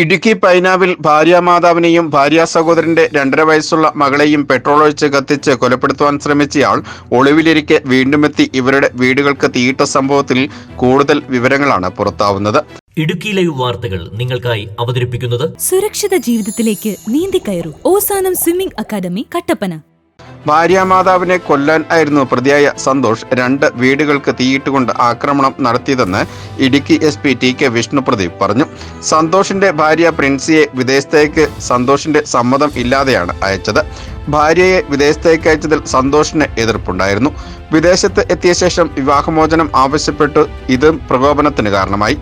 ഇടുക്കി പൈനാവിൽ ഭാര്യാമാതാവിനെയും ഭാര്യാ സഹോദരന്റെ രണ്ടര വയസ്സുള്ള മകളെയും പെട്രോൾ ഒഴിച്ച് കത്തിച്ച് കൊലപ്പെടുത്തുവാൻ ശ്രമിച്ചയാൾ ഒളിവിലിരിക്കെ വീണ്ടുമെത്തി ഇവരുടെ വീടുകൾക്ക് തീയിട്ട സംഭവത്തിൽ കൂടുതൽ വിവരങ്ങളാണ് പുറത്താവുന്നത്. ഇടുക്കി ലൈവ് വാർത്തകൾ നിങ്ങൾക്കായി അവതരിപ്പിക്കുന്നത് സുരക്ഷിത ജീവിതത്തിലേക്ക് നീന്തി കയറും. Ozanam swimming academy Kattappana. ഭാര്യാമാതാവിനെ കൊല്ലാൻ ആയിരുന്നു പ്രതിയായ സന്തോഷ് രണ്ട് വീടുകൾക്ക് തീയിട്ടുകൊണ്ട് ആക്രമണം നടത്തിയതെന്ന് Idukki S P T K Vishnupradeep പറഞ്ഞു. സന്തോഷിന്റെ ഭാര്യ പ്രിൻസിയെ വിദേശത്തേക്ക് സന്തോഷിന്റെ സമ്മതം ഇല്ലാതെയാണ് അയച്ചത്. ഭാര്യയെ വിദേശത്തേക്ക് അയച്ചതിൽ സന്തോഷിന് എതിർപ്പുണ്ടായിരുന്നു. വിദേശത്ത് എത്തിയ ശേഷം വിവാഹമോചനം ആവശ്യപ്പെട്ടു. ഇതും പ്രകോപനത്തിന് കാരണമായി.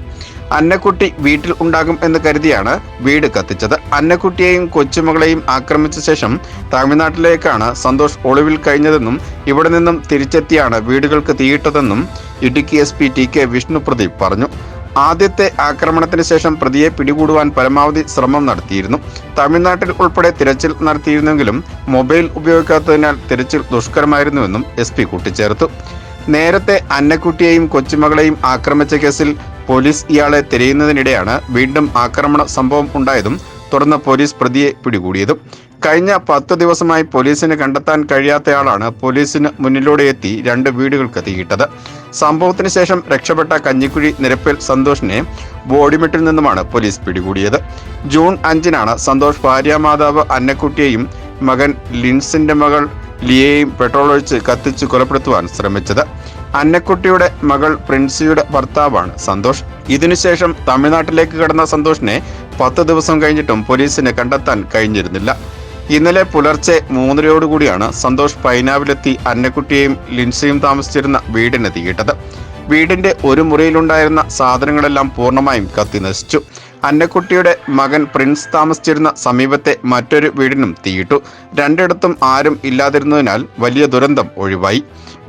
അന്നക്കുട്ടി വീട്ടിൽ ഉണ്ടാകും എന്ന് കരുതിയാണ് വീട് കത്തിച്ചത്. അന്നക്കുട്ടിയെയും കൊച്ചുമകളെയും ആക്രമിച്ച ശേഷം തമിഴ്നാട്ടിലേക്കാണ് സന്തോഷ് ഒളിവിൽ കഴിഞ്ഞതെന്നും ഇവിടെ നിന്നും തിരിച്ചെത്തിയാണ് വീടുകൾക്ക് തീയിട്ടതെന്നും Idukki S P T K Vishnu Pradeep പറഞ്ഞു. ആദ്യത്തെ ആക്രമണത്തിന് ശേഷം പ്രതിയെ പിടികൂടുവാൻ പരമാവധി ശ്രമം നടത്തിയിരുന്നു. തമിഴ്നാട്ടിൽ ഉൾപ്പെടെ തിരച്ചിൽ നടത്തിയിരുന്നെങ്കിലും മൊബൈൽ ഉപയോഗിക്കാത്തതിനാൽ തിരച്ചിൽ ദുഷ്കരമായിരുന്നുവെന്നും എസ് പി കൂട്ടിച്ചേർത്തു. നേരത്തെ അന്നക്കുട്ടിയെയും കൊച്ചുമകളെയും ആക്രമിച്ച കേസിൽ പോലീസ് ഇയാളെ തിരയുന്നതിനിടെയാണ് വീണ്ടും ആക്രമണ സംഭവം ഉണ്ടായതും തുടർന്ന് പോലീസ് പ്രതിയെ പിടികൂടിയതും. കഴിഞ്ഞ പത്ത് ദിവസമായി പോലീസിന് കണ്ടെത്താൻ കഴിയാത്തയാളാണ് പോലീസിന് മുന്നിലൂടെ എത്തി രണ്ട് വീടുകൾക്ക് തീയിട്ടത്. സംഭവത്തിന് ശേഷം രക്ഷപ്പെട്ട കഞ്ഞിക്കുഴി നിരപ്പിൽ സന്തോഷിനെ ബോഡിമെട്ടിൽ നിന്നുമാണ് പോലീസ് പിടികൂടിയത്. ജൂൺ അഞ്ചിനാണ് സന്തോഷ് ഭാര്യാമാതാവ് അന്നക്കുട്ടിയെയും മകൻ ലിൻസിന്റെ മകൾ ലിയയെയും പെട്രോൾ ഒഴിച്ച് കത്തിച്ച് കൊലപ്പെടുത്തുവാൻ ശ്രമിച്ചത്. അന്നക്കുട്ടിയുടെ മകൾ പ്രിൻസിയുടെ ഭർത്താവാണ് സന്തോഷ്. ഇതിനുശേഷം തമിഴ്നാട്ടിലേക്ക് കടന്ന സന്തോഷിനെ പത്ത് ദിവസം കഴിഞ്ഞിട്ടും പോലീസിനെ കണ്ടെത്താൻ കഴിഞ്ഞിരുന്നില്ല. ഇന്നലെ പുലർച്ചെ മൂന്നരയോടുകൂടിയാണ് സന്തോഷ് പൈനാവിലെത്തി അന്നക്കുട്ടിയെയും ലിൻസയും താമസിച്ചിരുന്ന വീടിന് തീയിട്ടത്. വീടിന്റെ ഒരു മുറിയിലുണ്ടായിരുന്ന സാധനങ്ങളെല്ലാം പൂർണമായും കത്തി നശിച്ചു. അന്നക്കുട്ടിയുടെ മകൻ പ്രിൻസ് താമസിച്ചിരുന്ന സമീപത്തെ മറ്റൊരു വീടിനും തീയിട്ടു. രണ്ടിടത്തും ആരും ഇല്ലാതിരുന്നതിനാൽ വലിയ ദുരന്തം ഒഴിവായി.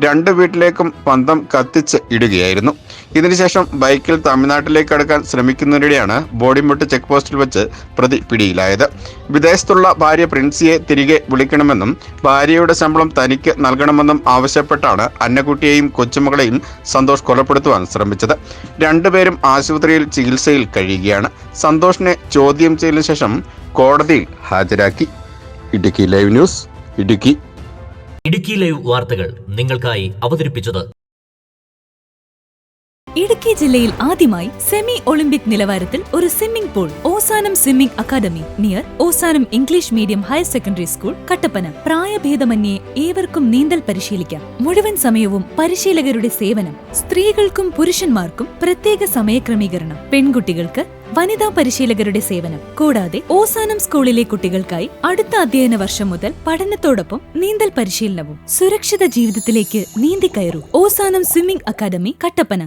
രണ്ട് വീട്ടിലേക്കും പന്തം കത്തിച്ച് ഇടുകയായിരുന്നു. ഇതിനുശേഷം ബൈക്കിൽ തമിഴ്നാട്ടിലേക്ക് കടക്കാൻ ശ്രമിക്കുന്നതിനിടെയാണ് ബോഡിമുട്ട് ചെക്ക് പോസ്റ്റിൽ വെച്ച് പ്രതി പിടിയിലായത്. വിദേശത്തുള്ള ഭാര്യ പ്രിൻസിയെ തിരികെ വിളിക്കണമെന്നും ഭാര്യയുടെ ശമ്പളം തനിക്ക് നൽകണമെന്നും ആവശ്യപ്പെട്ടാണ് അന്നക്കുട്ടിയെയും കൊച്ചുമകളെയും സന്തോഷ് കൊലപ്പെടുത്തുവാൻ ശ്രമിച്ചത്. രണ്ടുപേരും ആശുപത്രിയിൽ ചികിത്സയിൽ കഴിയുകയാണ്. സന്തോഷിനെ ചോദ്യം ചെയ്തതിനു ശേഷം കോടതിയിൽ ഹാജരാക്കി. Idukki live news Idukki. Idukki live വാർത്തകൾ നിങ്ങൾക്കായി അവതരിപ്പിച്ചത് ഇടുക്കി ജില്ലയിൽ ആദ്യമായി സെമി ഒളിമ്പിക് നിലവാരത്തിൽ ഒരു swimming pool Ozanam swimming academy near Ozanam English medium higher secondary school Kattappana. പ്രായഭേദമന്യേ ഏവർക്കും നീന്തൽ പരിശീലിക്കാം. മുഴുവൻ സമയവും പരിശീലകരുടെ സേവനം സ്ത്രീകൾക്കും പുരുഷന്മാർക്കും പ്രത്യേക സമയക്രമീകരണം. പെൺകുട്ടികൾക്ക് വനിതാ പരിശീലകരുടെ സേവനം. കൂടാതെ ഓസാനം സ്കൂളിലെ കുട്ടികൾക്കായി അടുത്ത അധ്യയന വർഷം മുതൽ പഠനത്തോടൊപ്പം നീന്തൽ പരിശീലനവും സുരക്ഷിത ജീവിതത്തിലേക്ക് നീന്തി നീന്തിക്കയറൂ ഓസാനം സ്വിമ്മിംഗ് അക്കാദമി കട്ടപ്പന.